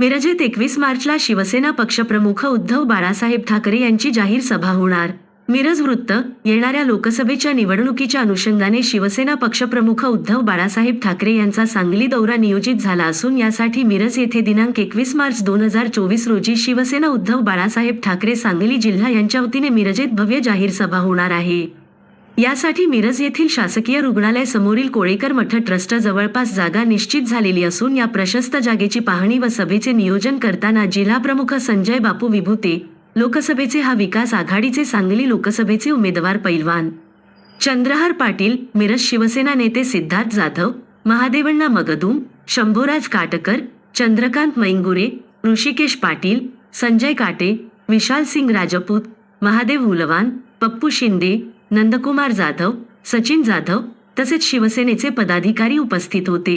मिरजेत एकवीस मार्चला शिवसेना पक्षप्रमुख उद्धव बाळासाहेब ठाकरे यांची जाहीर सभा होणार. मिरज वृत्त येणाऱ्या लोकसभेच्या निवडणुकीच्या अनुषंगाने शिवसेना पक्षप्रमुख उद्धव बाळासाहेब ठाकरे यांचा सांगली दौरा नियोजित झाला असून यासाठी मिरज येथे दिनांक एकवीस मार्च दोन हजार चोवीस रोजी शिवसेना उद्धव बाळासाहेब ठाकरे सांगली जिल्हा यांच्या वतीने मिरजेत भव्य जाहीर सभा होणार आहे. यासाठी मिरज येथील शासकीय रुग्णालय समोरील कोळेकर मठ ट्रस्ट जवळपास जागा निश्चित झालेली असून या प्रशस्त जागेची पाहणी व सभेचे नियोजन करताना जिल्हाप्रमुख संजय बापू विभूते लोकसभेचे हा विकास आघाडीचे सांगली लोकसभेचे उमेदवार पैलवान. चंद्रहार पाटील मिरज शिवसेना नेते सिद्धार्थ जाधव महादेवण्णा मगदूम शंभूराज काटकर चंद्रकांत मैंगुरे ऋषिकेश पाटील संजय काटे विशाल सिंग राजपूत महादेव हुलवान पप्पू शिंदे नंदकुमार जाधव सचिन जाधव तसेच शिवसेनेचे पदाधिकारी उपस्थित होते.